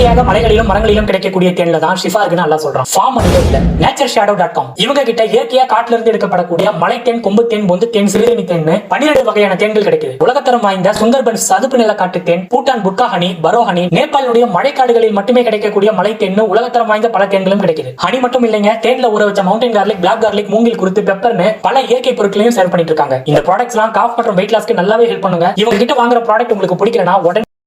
இயற்கையாக மலைகளிலும் மரங்களிலும் கிடைக்கக்கூடிய தேன்ல தான் ஷிஃபா இருக்குன்னு நல்லா சொல்றான். ஃபார்ம் மட்டும் இல்ல. நேச்சர் ஷேடோ டாட் காம் இவங்க கிட்ட இயற்கையா காட்டுல இருந்து எடுக்கப்படக்கூடிய மலை தேன் கொம்பு தேன் பொந்து தேன் சிறுநீர் தேன் பன்னிரண்டு வகையான தேன்கள் கிடைக்குது. உலகத்தரம் வாய்ந்த சுந்தர்பன் சதுப்பு நில காட்டு தேன் பூட்டான் புட்கா ஹனி பரோ ஹனி நேபாளுடைய மழைக்காடுகளில் மட்டுமே கிடைக்கக்கூடிய மலை தேன் உலகத்தரம் வாய்ந்த பல தேன்களும் கிடைக்குது. ஹனி மட்டும் இல்லைங்க தேன்ல ஊற வச்ச மவுண்டன் கார்லிக் பிளாக் கார்லிக் மூங்கில் குறித்து பெப்பர்னு பல இயற்கை பொருட்களையும் சேல் பண்ணிட்டு இருக்காங்க. இந்த ப்ராடக்ட்ஸ் எல்லாம் காஃப் மற்றும் வெயிட் லாஸ்க்கு நல்லாவே ஹெல்ப் பண்ணுங்க. இவங்க கிட்ட வாங்குற ப்ராடக்ட் உங்களுக்கு பிடிக்கலனா உடனே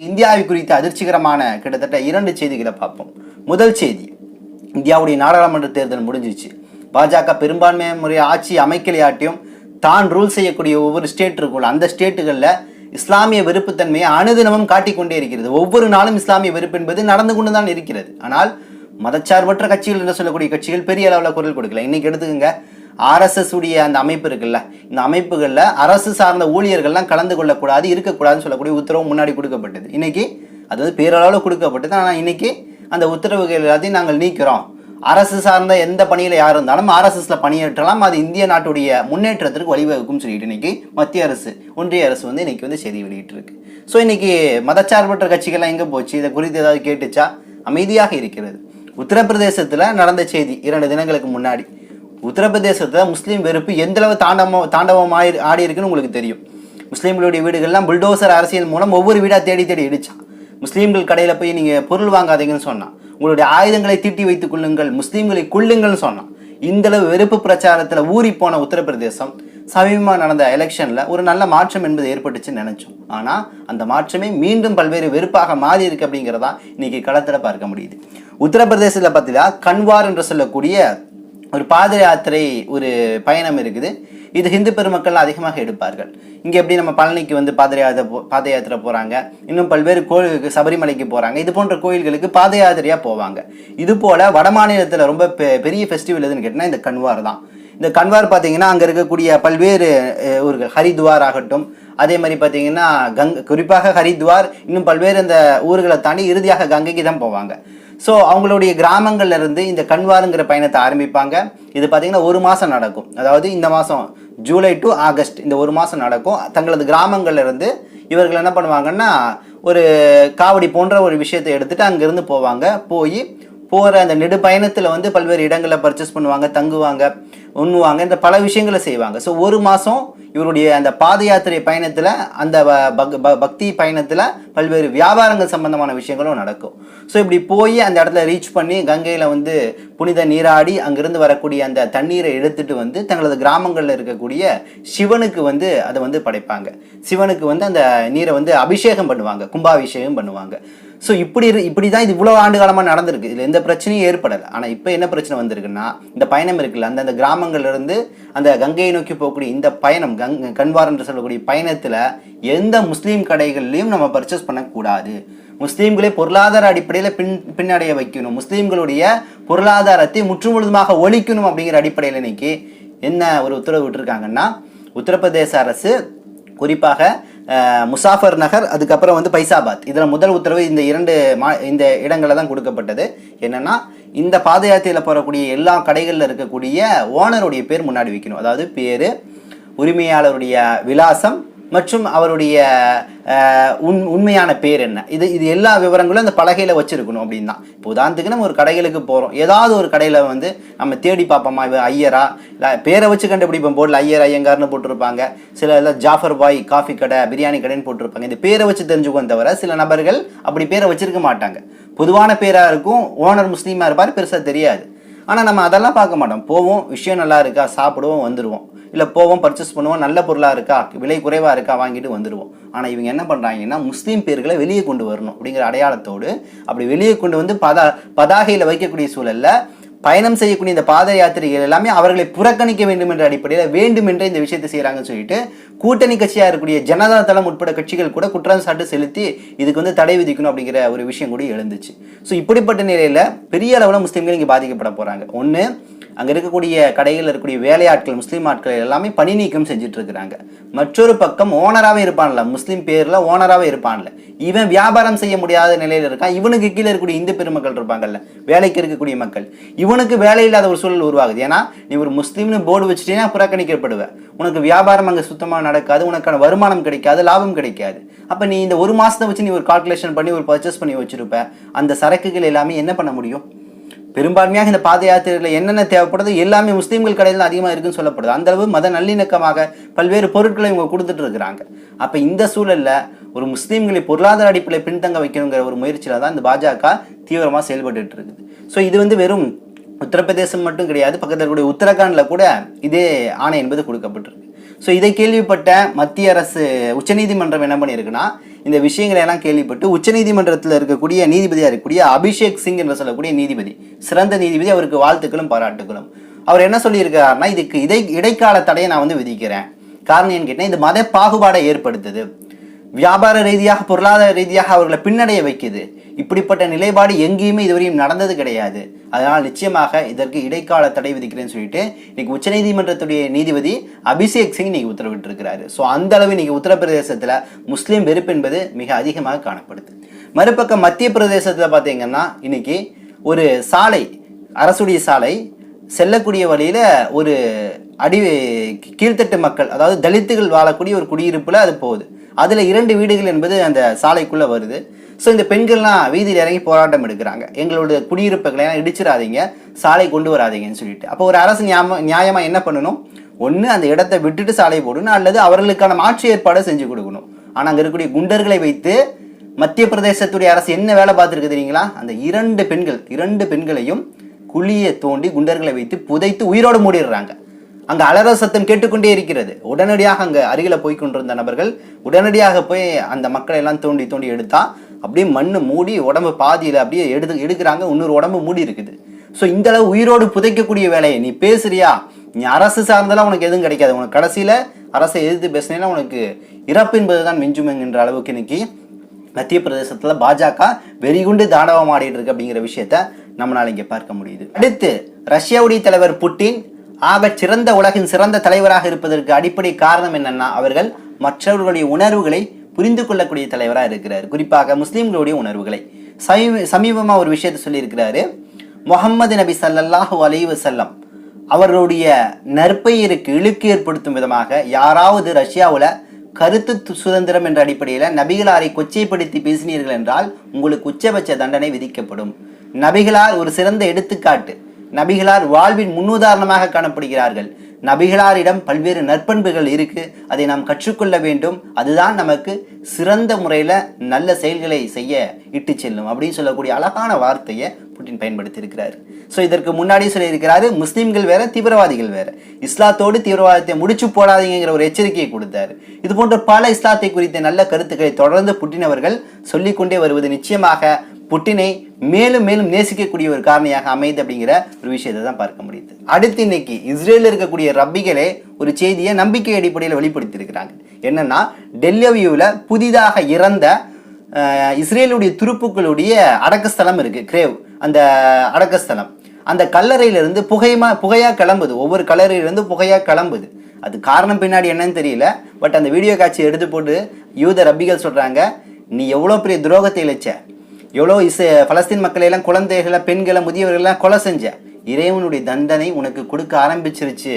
இந்தியாவை குறித்த அதிர்ச்சிகரமான கிட்டத்தட்ட இரண்டு செய்திகளை பார்ப்போம். முதல் செய்தி இந்தியாவுடைய நாடாளுமன்ற தேர்தல் முடிஞ்சிச்சு பாஜக பெரும்பான்மை முறை ஆட்சி அமைக்கலையாட்டியும் தான் ரூல் செய்யக்கூடிய ஒவ்வொரு ஸ்டேட் இருக்கும்ல அந்த ஸ்டேட்டுகளில் இஸ்லாமிய வெறுப்புத்தன்மையை அனுதினமும் காட்டிக்கொண்டே இருக்கிறது. ஒவ்வொரு நாளும் இஸ்லாமிய வெறுப்பு என்பது நடந்து கொண்டு தான் இருக்கிறது. ஆனால் மதச்சார்பற்ற கட்சிகள் என்று சொல்லக்கூடிய கட்சிகள் பெரிய அளவில் குரல் கொடுக்கல. இன்னைக்கு எடுத்துக்கோங்க ஆர்எஸ்எஸ் உடைய அந்த அமைப்பு இருக்குல்ல இந்த அமைப்புகளில் அரசு சார்ந்த ஊழியர்கள்லாம் கலந்து கொள்ளக்கூடாது இருக்கக்கூடாதுன்னு சொல்லக்கூடிய உத்தரவு முன்னாடி கொடுக்கப்பட்டது. இன்னைக்கு அது வந்து பேரளவில் கொடுக்கப்பட்டது. ஆனால் இன்னைக்கு அந்த உத்தரவுகள் எல்லாத்தையும் நாங்கள் நீக்கிறோம். அரசு சார்ந்த எந்த பணியில் யார் இருந்தாலும் ஆர்எஸ்எஸ்ல பணியேற்றலாம். அது இந்திய நாட்டுடைய முன்னேற்றத்திற்கு வழிவகுக்கும் சொல்லிட்டு இன்னைக்கு மத்திய அரசு ஒன்றிய அரசு வந்து இன்னைக்கு வந்து செய்தி வெளியிட்டிருக்கு. ஸோ இன்னைக்கு மதச்சார்பற்ற கட்சிகள்லாம் எங்கே போச்சு? இதை குறித்து ஏதாவது கேட்டுச்சா? அமைதியாக இருக்கிறது. உத்தரப்பிரதேசத்தில் நடந்த செய்தி இரண்டு தினங்களுக்கு முன்னாடி. உத்தரப்பிரதேசத்தில் முஸ்லீம் வெறுப்பு எந்தளவு தாண்டவம் தாண்டவம் ஆடி ஆடி இருக்குன்னு உங்களுக்கு தெரியும். முஸ்லீம்களுடைய வீடுகள்லாம் புல்டோசர் அரசியல் மூலம் ஒவ்வொரு வீடாக தேடி தேடி இடிச்சான் முஸ்லீம்கள் கடையில் போய் நீங்கள் பொருள் வாங்காதீங்கன்னு சொன்னான் உங்களுடைய ஆயுதங்களை தீட்டி வைத்துக் கொள்ளுங்கள் முஸ்லீம்களை கொள்ளுங்கள்னு சொன்னான் இந்த அளவு வெறுப்பு பிரச்சாரத்தில் ஊறி போன உத்தரப்பிரதேசம் சமீபமாக நடந்த எலெக்ஷனில் ஒரு நல்ல மாற்றம் என்பது ஏற்பட்டுச்சுன்னு நினச்சோம். ஆனால் அந்த மாற்றமே மீண்டும் பல்வேறு வெறுப்பாக மாறி இருக்கு அப்படிங்கிறதா இன்னைக்கு களத்தில் பார்க்க முடியுது. உத்தரப்பிரதேசத்தில் பார்த்தீங்கன்னா கன்வார் என்று சொல்லக்கூடிய ஒரு பாத யாத்திரை ஒரு பயணம் இருக்குது. இது ஹிந்து பெருமக்கள் அதிகமாக எடுப்பார்கள். இங்கே எப்படி நம்ம பழனிக்கு வந்து பாத யாத்திரை போ பாத யாத்திரை போகிறாங்க இன்னும் பல்வேறு கோயிலுக்கு சபரிமலைக்கு போகிறாங்க இது போன்ற கோயில்களுக்கு பாத யாத்திரையாக போவாங்க. இது போல் வட மாநிலத்தில் ரொம்ப பெ- பெரிய ஃபெஸ்டிவல் எதுன்னு கேட்டிங்கன்னா இந்த கன்வார் தான். இந்த கன்வார் பார்த்தீங்கன்னா அங்கே இருக்கக்கூடிய பல்வேறு ஊர்கள் ஹரித்வார் ஆகட்டும் அதே மாதிரி பார்த்தீங்கன்னா கங் குறிப்பாக ஹரித்வார் இன்னும் பல்வேறு இந்த ஊர்களை தாண்டி இறுதியாக கங்கைக்கு தான் போவாங்க. ஸோ அவங்களுடைய கிராமங்கள்ல இருந்து இந்த கண்வாருங்கிற பயணத்தை ஆரம்பிப்பாங்க. இது பார்த்தீங்கன்னா ஒரு மாதம் நடக்கும். அதாவது இந்த மாதம் ஜூலை டு ஆகஸ்ட் இந்த ஒரு மாதம் நடக்கும். தங்களது கிராமங்கள்ல இருந்து இவர்கள் என்ன பண்ணுவாங்கன்னா ஒரு காவடி போன்ற ஒரு விஷயத்தை எடுத்துட்டு அங்கேருந்து போவாங்க. போய் போகிற அந்த நெடு பயணத்தில் வந்து பல்வேறு இடங்களை பர்ச்சேஸ் பண்ணுவாங்க தங்குவாங்க உண்ணுவாங்க இந்த பல விஷயங்களை செய்வாங்க. ஸோ ஒரு மாதம் இவருடைய அந்த பாத யாத்திரை பயணத்தில் அந்த பக்- ப- பக்தி பயணத்தில் பல்வேறு வியாபாரங்கள் சம்பந்தமான விஷயங்களும் நடக்கும். ஸோ இப்படி போய் அந்த இடத்துல ரீச் பண்ணி கங்கையில் வந்து புனித நீராடி அங்கிருந்து வரக்கூடிய அந்த தண்ணீரை எடுத்துட்டு வந்து தங்களது கிராமங்களில் இருக்கக்கூடிய சிவனுக்கு வந்து அதை வந்து படைப்பாங்க. சிவனுக்கு வந்து அந்த நீரை வந்து அபிஷேகம் பண்ணுவாங்க கும்பாபிஷேகம் பண்ணுவாங்க. ஸோ இப்படி இரு- இப்படி தான் இது இவ்வளோ ஆண்டு காலமாக நடந்திருக்கு. இதில் எந்த பிரச்சனையும் ஏற்படலை. ஆனால் இப்போ என்ன பிரச்சனை வந்திருக்குன்னா இந்த பயணம் இருக்குல்ல அந்த அந்த கிராமங்கள்லேருந்து அந்த கங்கையை நோக்கி போகக்கூடிய இந்த பயணம் கங் கன்வார் என்று சொல்லக்கூடிய பயணத்தில் எந்த முஸ்லீம் கடைகள்லையும் நம்ம பர்ச்சேஸ் பண்ணக்கூடாது. முஸ்லீம்களை பொருளாதார அடிப்படையில் பின் பின்னடைய வைக்கணும். முஸ்லீம்களுடைய பொருளாதாரத்தை முற்றுமுழுதுமாக ஒழிக்கணும் அப்படிங்கிற அடிப்படையில் இன்னைக்கு என்ன ஒரு உத்தரவு விட்டுருக்காங்கன்னா உத்தரப்பிரதேச அரசு குறிப்பாக முசாஃபர் நகர் அதுக்கப்புறம் வந்து பைசாபாத். இதில் முதல் உத்தரவு இந்த இரண்டு மா இந்த இடங்களில் தான் கொடுக்கப்பட்டது. என்னென்னா இந்த பாத யாத்திரையில் போகக்கூடிய எல்லா கடைகளில் இருக்கக்கூடிய ஓனருடைய பேர் முன்னாடி வைக்கணும். அதாவது பேர் உரிமையாளருடைய விலாசம் மற்றும் அவருடைய உண் உண்மையான பேர் என்ன? இது இது எல்லா விவரங்களும் அந்த பலகையில் வச்சுருக்கணும் அப்படின்னு தான் இப்போ உதாரணத்துக்கு நம்ம ஒரு கடைகளுக்கு போகிறோம் ஏதாவது ஒரு கடையில் வந்து நம்ம தேடி பார்ப்போமா? இவ ஐயரா? இல்லை பேரை வச்சு கண்டுபிடிப்போம். போர்டில் ஐயர் ஐயங்கார்னு போட்டிருப்பாங்க. சில இதில் ஜாஃபர் பாய் காஃபி கடை பிரியாணி கடைன்னு போட்டிருப்பாங்க. இந்த பேரை வச்சு தெரிஞ்சுக்குவோம் தவிர சில நபர்கள் அப்படி பேரை வச்சுருக்க மாட்டாங்க. பொதுவான பேராக இருக்கும். ஓனர் முஸ்லீமாக இருப்பார் பெருசாக தெரியாது. ஆனால் நம்ம அதெல்லாம் பார்க்க மாட்டோம். போவோம் விஷயம் நல்லா இருக்கா சாப்பிடுவோம் வந்துடுவோம் இல்லை போவோம் பர்ச்சேஸ் பண்ணுவோம் நல்ல பொருளாக இருக்கா விலை குறைவாக இருக்கா வாங்கிட்டு வந்துடுவோம் ஆனால் இவங்க என்ன பண்ணுறாங்கன்னா முஸ்லீம் பேர்களை வெளியே கொண்டு வரணும் அப்படிங்கிற அடையாளத்தோடு அப்படி வெளியே கொண்டு வந்து பதா பதாகையில் வைக்கக்கூடிய சூழலில் பயணம் செய்யக்கூடிய இந்த பாத யாத்திரைகள் எல்லாமே அவர்களை புறக்கணிக்க வேண்டும் என்ற அடிப்படையில் வேண்டும் என்ற இந்த விஷயத்தை செய்கிறாங்கன்னு சொல்லிட்டு கூட்டணி கட்சியாக இருக்கக்கூடிய ஜனதா தளம் உட்பட கட்சிகள் கூட குற்றம் சாட்டு செலுத்தி இதுக்கு வந்து தடை விதிக்கணும் அப்படிங்கிற ஒரு விஷயம் கூட எழுந்துச்சு. ஸோ இப்படிப்பட்ட நிலையில் பெரிய அளவில் முஸ்லீம்கள் இங்கே பாதிக்கப்பட போகிறாங்க ஒன்று அங்க இருக்கக்கூடிய கடைகளில் இருக்கக்கூடிய வேலையாட்கள் முஸ்லீம் ஆட்கள் எல்லாமே பணி நீக்கம் செஞ்சுட்டு இருக்கிறாங்க. மற்றொரு பக்கம் ஓனராகவே இருப்பான்ல முஸ்லீம் பேர்ல ஓனராகவே இருப்பான்ல. இவன் வியாபாரம் செய்ய முடியாத நிலையில இருக்கான். இவனுக்கு கீழே இருக்கக்கூடிய இந்து பெருமக்கள் இருப்பாங்கல்ல வேலைக்கு இருக்கக்கூடிய மக்கள். இவனுக்கு வேலை இல்லாத ஒரு சூழல் உருவாகுது. ஏன்னா நீ ஒரு முஸ்லீம்னு போர்டு வச்சுட்டீங்கன்னா புறக்கணிக்கப்படுவேன் உனக்கு வியாபாரம் அங்கே சுத்தமாக நடக்காது உனக்கான வருமானம் கிடைக்காது லாபம் கிடைக்காது. அப்போ நீ இந்த ஒரு மாதத்தை வச்சு நீ ஒரு கால்குலேஷன் பண்ணி ஒரு பர்ச்சேஸ் பண்ணி வச்சிருப்ப. அந்த சரக்குகள் எல்லாமே என்ன பண்ண முடியும்? பெரும்பான்மையாக இந்த பாத யாத்திரையில் என்னென்ன தேவைப்படுதோ எல்லாமே முஸ்லீம்கள் கடையில் தான் அதிகமாக இருக்குன்னு சொல்லப்படுது. அந்தளவு மத நல்லிணக்கமாக பல்வேறு பொருட்களை இவங்க கொடுத்துட்டு இருக்கிறாங்க. அப்போ இந்த சூழலில் ஒரு முஸ்லீம்களை பொருளாதார அடிப்படையில் பின்தங்க வைக்கணுங்கிற ஒரு முயற்சியில தான் இந்த பாஜக தீவிரமாக செயல்பட்டு இருக்குது. ஸோ இது வந்து வெறும் உத்தரப்பிரதேசம் மட்டும் கிடையாது பக்கத்தில் இருக்கக்கூடிய உத்தரகாண்டில் கூட இதே ஆணை என்பது கொடுக்கப்பட்டிருக்கு. ஸோ இதை கேள்விப்பட்ட மத்திய அரசு உச்சநீதிமன்றம் என்ன பண்ணியிருக்குன்னா இந்த விஷயங்களை எல்லாம் கேள்விப்பட்டு உச்சநீதிமன்றத்தில் இருக்கக்கூடிய நீதிபதியாக இருக்கக்கூடிய அபிஷேக் சிங் என்று சொல்லக்கூடிய நீதிபதி சிறந்த நீதிபதி அவருக்கு வாழ்த்துக்களும் பாராட்டுகளும் அவர் என்ன சொல்லியிருக்கிறாருன்னா இதுக்கு இடை இடைக்கால தடையை நான் வந்து விதிக்கிறேன். காரணம் ஏன்னு கேட்டால் இது மத பாகுபாடை ஏற்படுத்துது. வியாபார ரீதியாக பொருளாதார ரீதியாக அவர்களை பின்னடைய வைக்குது. இப்படிப்பட்ட நிலைப்பாடு எங்கேயுமே இதுவரையும் நடந்தது கிடையாது. அதனால் நிச்சயமாக இதற்கு இடைக்கால தடை விதிக்கிறேன்னு சொல்லிட்டு இன்னைக்கு உச்சநீதிமன்றத்துடைய நீதிபதி அபிஷேக் சிங் இன்னைக்கு உத்தரவிட்டிருக்கிறாரு. ஸோ அந்த அளவு இன்னைக்கு உத்தரப்பிரதேசத்தில் முஸ்லீம் வெறுப்பு என்பது மிக அதிகமாக காணப்படுது. மறுபக்கம் மத்திய பிரதேசத்தில் பார்த்தீங்கன்னா இன்னைக்கு ஒரு சாலை அரசுடைய சாலை செல்லக்கூடிய வழியில் ஒரு அடி கீழ்த்தட்டு மக்கள் அதாவது தலித்துகள் வாழக்கூடிய ஒரு குடியிருப்பில் அது போகுது. அதில் இரண்டு வீடுகள் என்பது அந்த சாலைக்குள்ளே வருது. ஸோ இந்த பெண்கள்லாம் வீதியில் இறங்கி போராட்டம் எடுக்கிறாங்க. எங்களோட குடியிருப்புகளை இடிச்சிடாதீங்க சாலை கொண்டு வராதீங்கன்னு சொல்லிட்டு. அப்போ ஒரு அரசு நியாயமாக என்ன பண்ணணும்? ஒன்று அந்த இடத்த விட்டுட்டு சாலை போடணும். அல்லது அவர்களுக்கான மாற்று ஏற்பாடை செஞ்சு கொடுக்கணும். ஆனால் அங்கே இருக்கக்கூடிய குண்டர்களை வைத்து மத்திய பிரதேசத்துடைய அரசு என்ன வேலை பார்த்துருக்கு தெரியுங்களா? அந்த இரண்டு பெண்கள் இரண்டு பெண்களையும் குழியை தோண்டி குண்டர்களை வைத்து புதைத்து உயிரோடு மூடிடுறாங்க. அங்க அலற சத்தம் கேட்டுக்கொண்டே இருக்கிறது. உடனடியாக அங்கே அருகில போய் கொண்டிருந்த நபர்கள் உடனடியாக போய் அந்த மக்களை எல்லாம் தோண்டி தோண்டி எடுத்தா அப்படியே மண்ணு மூடி உடம்பு பாதியில் அப்படியே எடுத்து எடுக்கிறாங்க. இன்னொரு உடம்பு மூடி இருக்குது. ஸோ இந்த அளவு உயிரோடு புதைக்கக்கூடிய வேலையை நீ பேசுறியா? நீ அரசு சார்ந்தெல்லாம் உனக்கு எதுவும் கிடைக்காது. உனக்கு கடைசியில் அரசை எதிர்த்து பேசினேன்னா உனக்கு இறப்பு என்பதுதான் மிஞ்சும் என்கின்ற அளவுக்கு இன்னைக்கு மத்திய பிரதேசத்தில் பாஜக வெறிகுண்டு தாண்டவம் ஆடிட்டு இருக்கு அப்படிங்கிற விஷயத்த நம்மளால் இங்கே பார்க்க முடியுது. அடுத்து ரஷ்யாவுடைய தலைவர் புட்டின் ஆக சிறந்த உலகின் சிறந்த தலைவராக இருப்பதற்கு அடிப்படை காரணம் என்னன்னா அவர்கள் மற்றவர்களுடைய உணர்வுகளை புரிந்து கொள்ளக்கூடிய தலைவராக இருக்கிறார். குறிப்பாக முஸ்லீம்களுடைய உணர்வுகளை. சமீப சமீபமாக ஒரு விஷயத்தை சொல்லியிருக்கிறாரு. முகமது நபி சல்லல்லாஹு அலைஹி செல்லம் அவர்களுடைய நற்பெயருக்கு இழுக்கு ஏற்படுத்தும் விதமாக யாராவது ரஷ்யாவில் கருத்து சுதந்திரம் என்ற அடிப்படையில் நபிகளாரை கொச்சைப்படுத்தி பேசினீர்கள் என்றால் உங்களுக்கு உச்சபட்ச தண்டனை விதிக்கப்படும். நபிகளார் ஒரு சிறந்த எடுத்துக்காட்டு நபிகளார் வாழ்வின் முன்னுதாரணமாக காணப்படுகிறார்கள். நபிகளாரிடம் பல்வேறு நற்பண்புகள் இருக்கு. அதை நாம் கற்றுக்கொள்ள வேண்டும். அதுதான் நமக்கு சிறந்த முறையில் நல்ல செயல்களை செய்ய இட்டு செல்லும் அப்படின்னு சொல்லக்கூடிய அழகான வார்த்தையை புட்டின் பயன்படுத்தியிருக்கிறார். ஸோ இதற்கு முன்னாடி சொல்லியிருக்கிறாரு முஸ்லீம்கள் வேற தீவிரவாதிகள் வேற. இஸ்லாத்தோடு தீவிரவாதத்தை முடிச்சு போடாதீங்கிற ஒரு எச்சரிக்கையை கொடுத்தாரு. இது போன்ற பல இஸ்லாத்தை குறித்த நல்ல கருத்துக்களை தொடர்ந்து புட்டின் அவர்கள் சொல்லிக்கொண்டே வருவது நிச்சயமாக புட்டினை மேலும் மேலும் நேசிக்கக்கூடிய ஒரு காரணியாக அமையுது அப்படிங்கிற ஒரு விஷயத்தை தான் பார்க்க முடியுது. அடுத்து இன்னைக்கு இஸ்ரேலில் இருக்கக்கூடிய ரப்பிகளே ஒரு செய்தியை நம்பிக்கை அடிப்படையில் வெளிப்படுத்தியிருக்கிறாங்க. என்னன்னா டெல்லிவியூவில் புதிதாக இறந்த இஸ்ரேலுடைய துருப்புக்களுடைய அடக்கஸ்தலம் இருக்குது கிரேவ் அந்த அடக்கஸ்தலம். அந்த கல்லறையிலிருந்து புகையமா புகையாக கிளம்புது. ஒவ்வொரு கல்லறையிலிருந்து புகையாக கிளம்புது. அது காரணம் பின்னாடி என்னன்னு தெரியல. பட் அந்த வீடியோ காட்சி எடுத்து போட்டு யூத ரப்பிகள் சொல்கிறாங்க நீ எவ்வளோ பெரிய துரோகத்தை இழைச்ச? எவ்வளோ இஸ் பலஸ்தீன் மக்களையெல்லாம் குழந்தைகளை பெண்களை முதியவர்களெல்லாம் கொலை செஞ்ச. இறைவனுடைய தண்டனை உனக்கு கொடுக்க ஆரம்பிச்சிருச்சு.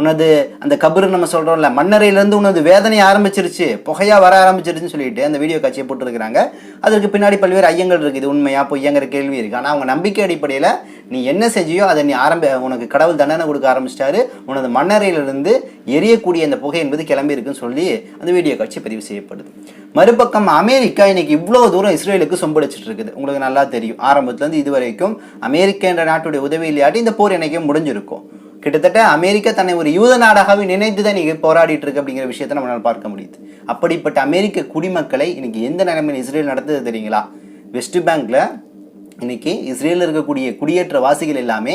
உனது அந்த கபரு நம்ம சொல்கிறோம்ல மண்ணறையிலேருந்து உனது வேதனை ஆரம்பிச்சிருச்சு. புகையாக வர ஆரம்பிச்சிருச்சுன்னு சொல்லிட்டு அந்த வீடியோ காட்சியை போட்டுருக்காங்க அதற்கு பின்னாடி பல்வேறு ஐயங்கள் இருக்குது. உண்மையாக பொய்யங்கிற கேள்வி இருக்குது ஆனால் அவங்க நம்பிக்கை அடிப்படையில் நீ என்ன செஞ்சியோ அதை நீ ஆரம்ப உனக்கு கடவுள் தண்டனை கொடுக்க ஆரம்பிச்சிட்டாரு. உனது மண்ணறையிலிருந்து எரியக்கூடிய அந்த புகை என்பது கிளம்பி இருக்குன்னு சொல்லி அந்த வீடியோ காட்சி பதிவு செய்யப்படுது. மறுபக்கம் அமெரிக்கா இன்னைக்கு இவ்வளோ தூரம் இஸ்ரேலுக்கு சொம்படிச்சிட்டு இருக்குது. உங்களுக்கு நல்லா தெரியும். ஆரம்பத்துலேருந்து இது வரைக்கும் அமெரிக்கா என்ற நாட்டுடைய உதவி இல்லையாட்டி இந்த போர் என்னைக்கும் முடிஞ்சிருக்கும். கிட்டத்தட்ட அமெரிக்கா தன்னை ஒரு யூத நாடாகவே நினைத்து தான் இன்னைக்கு போராடிட்டு இருக்கு அப்படிங்கிற விஷயத்தை நம்மளால் பார்க்க முடியுது. அப்படிப்பட்ட அமெரிக்க குடிமக்களை இன்னைக்கு எந்த நிலைமையில் இஸ்ரேல் நடத்துது தெரியுங்களா? வெஸ்ட் பேங்க்ல இன்னைக்கு இஸ்ரேலில் இருக்கக்கூடிய குடியேற்றவாசிகள் எல்லாமே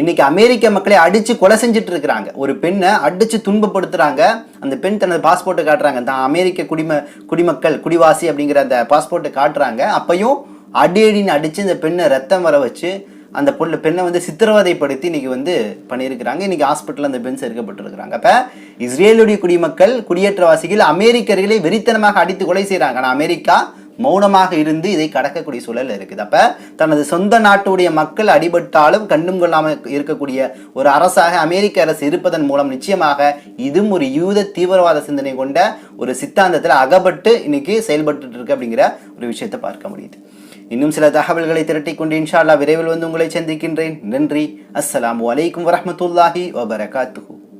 இன்னைக்கு அமெரிக்க மக்களை அடித்து கொலை செஞ்சுட்டு இருக்கிறாங்க ஒரு பெண்ணை அடித்து துன்பப்படுத்துகிறாங்க அந்த பெண் தனது பாஸ்போர்ட்டை காட்டுறாங்க. தான் அமெரிக்க குடிம குடிமக்கள் குடிவாசி அப்படிங்கிற அந்த பாஸ்போர்ட்டை காட்டுறாங்க. அப்பையும் அடி அடின்னு இந்த பெண்ணை ரத்தம் வர வச்சு அந்த பொண்ணு பெண்ணை வந்து சித்திரவதைப்படுத்தி இன்னைக்கு வந்து பண்ணியிருக்கிறாங்க. இன்னைக்கு ஹாஸ்பிட்டல் அந்த பெண் சேர்க்கப்பட்டிருக்கிறாங்க. அப்போ இஸ்ரேலுடைய குடிமக்கள் குடியேற்றவாசிகள் அமெரிக்கர்களை வெறித்தனமாக அடித்து கொலை செய்கிறாங்க ஆனால் அமெரிக்கா மௌனமாக இருந்து இதை கடக்கக்கூடிய சூழல் இருக்குது. அப்ப தனது சொந்த நாட்டுடைய மக்கள் அடிபட்டாலும் கண்டும் கொள்ளாமல் இருக்கக்கூடிய ஒரு அரசாக அமெரிக்க அரசு இருப்பதன் மூலம் நிச்சயமாக இதுவும் ஒரு யூத தீவிரவாத சிந்தனை கொண்ட ஒரு சித்தாந்தத்தில் அகப்பட்டு இன்னைக்கு செயல்பட்டு இருக்கு அப்படிங்கிற ஒரு விஷயத்தை பார்க்க முடியுது. இன்னும் சில தகவல்களை திரட்டி கொண்டு இன்ஷா அல்லாஹ் விரைவில் வந்து உங்களை சந்திக்கின்றேன். நன்றி. அஸ்லாம் வலைக்கம் வரமத்துல்லாஹி வபரகாத்துஹு.